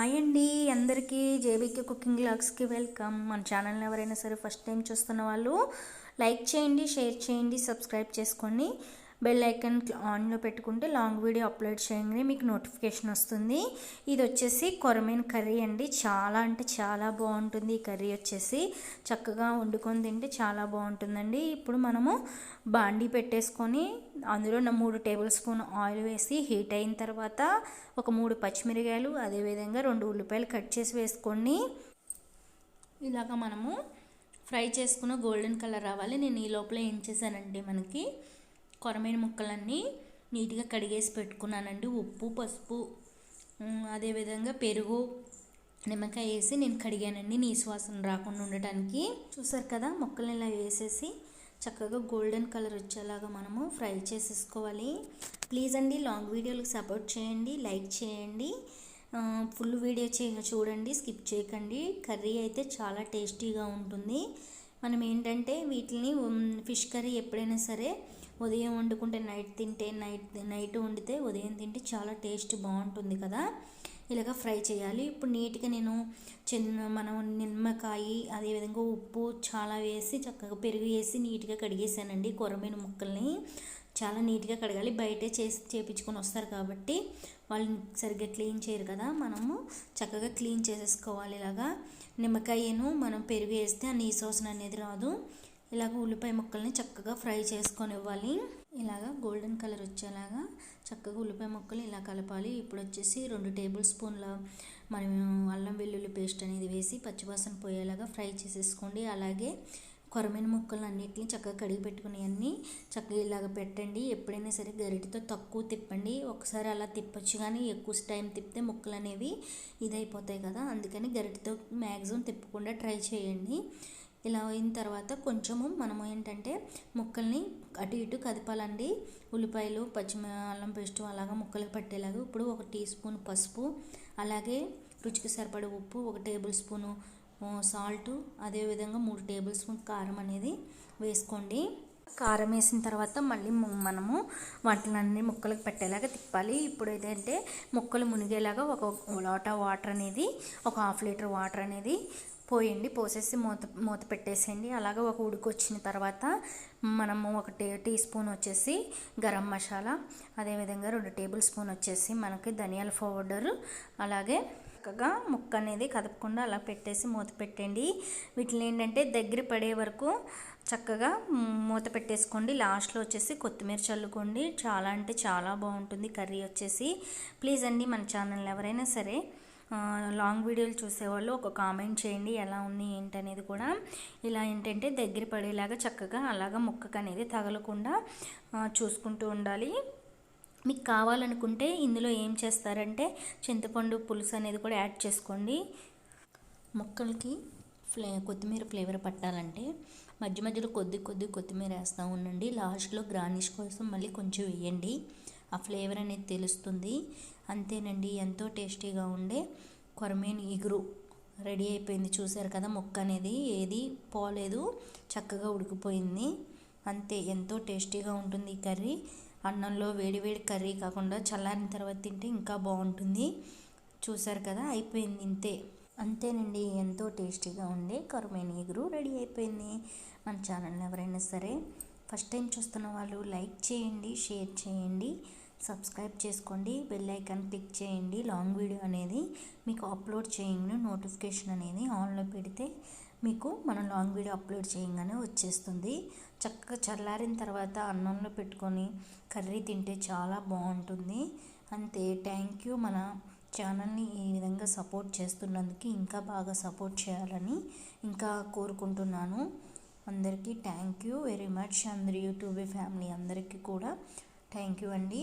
Hi అండి. అందరికీ JBK cooking లాగ్స్కి welcome. మన ఛానల్ని ఎవరైనా సరే ఫస్ట్ టైం చూస్తున్న వాళ్ళు లైక్ చేయండి షేర్ చేయండి సబ్స్క్రైబ్ చేసుకోండి. బెల్ ఐకన్ ఆన్లో పెట్టుకుంటే లాంగ్ వీడియో అప్లోడ్ చేయగానే మీకు నోటిఫికేషన్ వస్తుంది. ఇది వచ్చేసి కొరమైన కర్రీ అండి. చాలా అంటే చాలా బాగుంటుంది ఈ కర్రీ వచ్చేసి. చక్కగా వండుకొని తింటే చాలా బాగుంటుందండి. ఇప్పుడు మనము బాండీ పెట్టేసుకొని అందులో మూడు టేబుల్ స్పూన్ ఆయిల్ వేసి హీట్ అయిన తర్వాత ఒక మూడు పచ్చిమిరకాయలు అదేవిధంగా రెండు ఉల్లిపాయలు కట్ చేసి వేసుకోండి ఇలాగ మనము ఫ్రై చేసుకున్న గోల్డెన్ కలర్ రావాలి. నేను ఈ లోపల ఏం చేశానంటే మనకి కొరమైన ముక్కలన్నీ నీట్గా కడిగేసి పెట్టుకున్నానండి. ఉప్పు పసుపు అదేవిధంగా పెరుగు నిమ్మకాయ వేసి నేను కడిగానండి. నీశ్వాసం రాకుండా ఉండటానికి. చూసారు కదా ముక్కలు ఇలా వేసేసి చక్కగా గోల్డెన్ కలర్ వచ్చేలాగా మనము ఫ్రై చేసేసుకోవాలి. ప్లీజ్ అండి లాంగ్ వీడియోలకు సపోర్ట్ చేయండి లైక్ చేయండి. ఫుల్ వీడియో చే చూడండి స్కిప్ చేయకండి. కర్రీ అయితే చాలా టేస్టీగా ఉంటుంది. మనం ఏంటంటే వీటిని ఫిష్ కర్రీ ఎప్పుడైనా సరే ఉదయం వండుకుంటే నైట్ తింటే నైట్ నైట్ వండితే ఉదయం తింటే చాలా టేస్ట్ బాగుంటుంది కదా. ఇలాగ ఫ్రై చేయాలి. ఇప్పుడు నీట్గా నేను చిన్న మనం నిమ్మకాయ అదేవిధంగా ఉప్పు చాలా వేసి చక్కగా పెరుగు వేసి నీట్గా కడిగేసానండి కొరమైన ముక్కల్ని. చాలా నీట్గా కడగాలి. బయటే చేసి చేపించుకొని వస్తారు కాబట్టి వాళ్ళు సరిగ్గా క్లీన్ చేయరు కదా. మనము చక్కగా క్లీన్ చేసేసుకోవాలి ఇలాగా. నిమ్మకాయను మనం పెరుగు వేస్తే ఆ నీసోసన అనేది రాదు. ఇలాగ ఉల్లిపాయ ముక్కల్ని చక్కగా ఫ్రై చేసుకొని ఇవ్వాలి ఇలాగ గోల్డెన్ కలర్ వచ్చేలాగా చక్కగా ఉల్లిపాయ ముక్కలు ఇలా కలపాలి. ఇప్పుడు వచ్చేసి రెండు టేబుల్ స్పూన్ల మనం అల్లం వెల్లుల్లి పేస్ట్ అనేది వేసి పచ్చివాసన పోయేలాగా ఫ్రై చేసేసుకోండి. అలాగే కొరమైన ముక్కలు అన్నిటిని చక్కగా కడిగి పెట్టుకుని చక్కగా ఇలాగ పెట్టండి. ఎప్పుడైనా సరే గరిటతో తక్కువ తిప్పండి. ఒకసారి అలా తిప్పొచ్చు కానీ ఎక్కువ టైం తిప్పితే ముక్కలు అనేవి ఇదైపోతాయి కదా. అందుకని గరిటతో మ్యాక్సిమం తిప్పకుండా ట్రై చేయండి. ఇలా అయిన తర్వాత కొంచెము మనము ఏంటంటే ముక్కల్ని అటు ఇటు కదపాలండి. ఉల్లిపాయలు పచ్చిమి అల్లం పేస్ట్ అలాగా ముక్కలకు పట్టేలాగా ఇప్పుడు ఒక టీ స్పూన్ పసుపు అలాగే రుచికి సరిపడే ఉప్పు ఒక టేబుల్ స్పూను సాల్ట్ అదేవిధంగా మూడు టేబుల్ స్పూన్ కారం అనేది వేసుకోండి. కారం వేసిన తర్వాత మళ్ళీ మనము వాటిలన్నీ ముక్కలకు పెట్టేలాగా తిప్పాలి. ఇప్పుడు ఏంటంటే ముక్కలు మునిగేలాగా ఒక లోట వాటర్ అనేది ఒక హాఫ్ లీటర్ వాటర్ అనేది పోయండి పోసేసి మూత మూత పెట్టేసేయండి. అలాగే ఒక ఉడికొచ్చిన తర్వాత మనము ఒక టే టీ స్పూన్ వచ్చేసి గరం మసాలా అదేవిధంగా రెండు టేబుల్ స్పూన్ వచ్చేసి మనకి ధనియాల పౌడర్ అలాగే చక్కగా ముక్క అనేది కదపకుండా అలా పెట్టేసి మూత పెట్టండి. వీటిని ఏంటంటే దగ్గర పడే వరకు చక్కగా మూత పెట్టేసుకోండి. లాస్ట్లో వచ్చేసి కొత్తిమీర చల్లుకోండి. చాలా అంటే చాలా బాగుంటుంది కర్రీ వచ్చేసి. ప్లీజ్ అండి మన ఛానల్ ఎవరైనా సరే లాంగ్ వీడియోలు చూసేవాళ్ళు ఒక కామెంట్ చేయండి ఎలా ఉంది ఏంటనేది కూడా. ఇలా ఏంటంటే దగ్గర పడేలాగా చక్కగా అలాగా ముక్కకు అనేది తగలకుండా చూసుకుంటూ ఉండాలి. మీకు కావాలనుకుంటే ఇందులో ఏం చేస్తారంటే చింతపండు పులుసు అనేది కూడా యాడ్ చేసుకోండి. ముక్కలకి ఫ్లే కొత్తిమీర ఫ్లేవర్ పట్టాలంటే మధ్య మధ్యలో కొద్ది కొద్ది కొత్తిమీర వేస్తూ ఉండండి. లాస్ట్లో గ్రానిష్ కోసం మళ్ళీ కొంచెం వేయండి. ఆ ఫ్లేవర్ అనేది తెలుస్తుంది. అంతేనండి ఎంతో టేస్టీగా ఉండే కొరమేను ఇగురు రెడీ అయిపోయింది. చూసారు కదా ముక్క అనేది? ఏది? పోలేదు. చక్కగా ఉడికిపోయింది. అంతే ఎంతో టేస్టీగా ఉంటుంది ఈ కర్రీ. అన్నంలో వేడివేడి కర్రీ కాకుండా చల్లారిన తర్వాత తింటే ఇంకా బాగుంటుంది. చూసారు కదా? అయిపోయింది ఇంతే. అంతేనండి ఎంతో టేస్టీగా ఉండే కరుమైన ఎగురు రెడీ అయిపోయింది. మన ఛానల్ ఎవరైనా సరే ఫస్ట్ టైం చూస్తున్న వాళ్ళు లైక్ చేయండి షేర్ చేయండి. సబ్స్క్రైబ్ చేసుకోండి బెల్ ఐకాన్ క్లిక్ చేయండి. లాంగ్ వీడియో అనేది మీకు అప్లోడ్ చేయగానే నోటిఫికేషన్ అనేది ఆన్లో పెడితే మీకు మనం లాంగ్ వీడియో అప్లోడ్ చేయగానే వచ్చేస్తుంది. చక్కగా చల్లారిన తర్వాత అన్నంలో పెట్టుకొని కర్రీ తింటే చాలా బాగుంటుంది. అంతే థ్యాంక్ యూ మన ఛానల్ని ఈ విధంగా సపోర్ట్ చేస్తున్నందుకు ఇంకా బాగా సపోర్ట్ చేయాలని ఇంకా కోరుకుంటున్నాను. అందరికీ థ్యాంక్ యూ వెరీ మచ్ అందరి యూట్యూబ్ ఫ్యామిలీ అందరికీ కూడా థ్యాంక్ యూ అండి.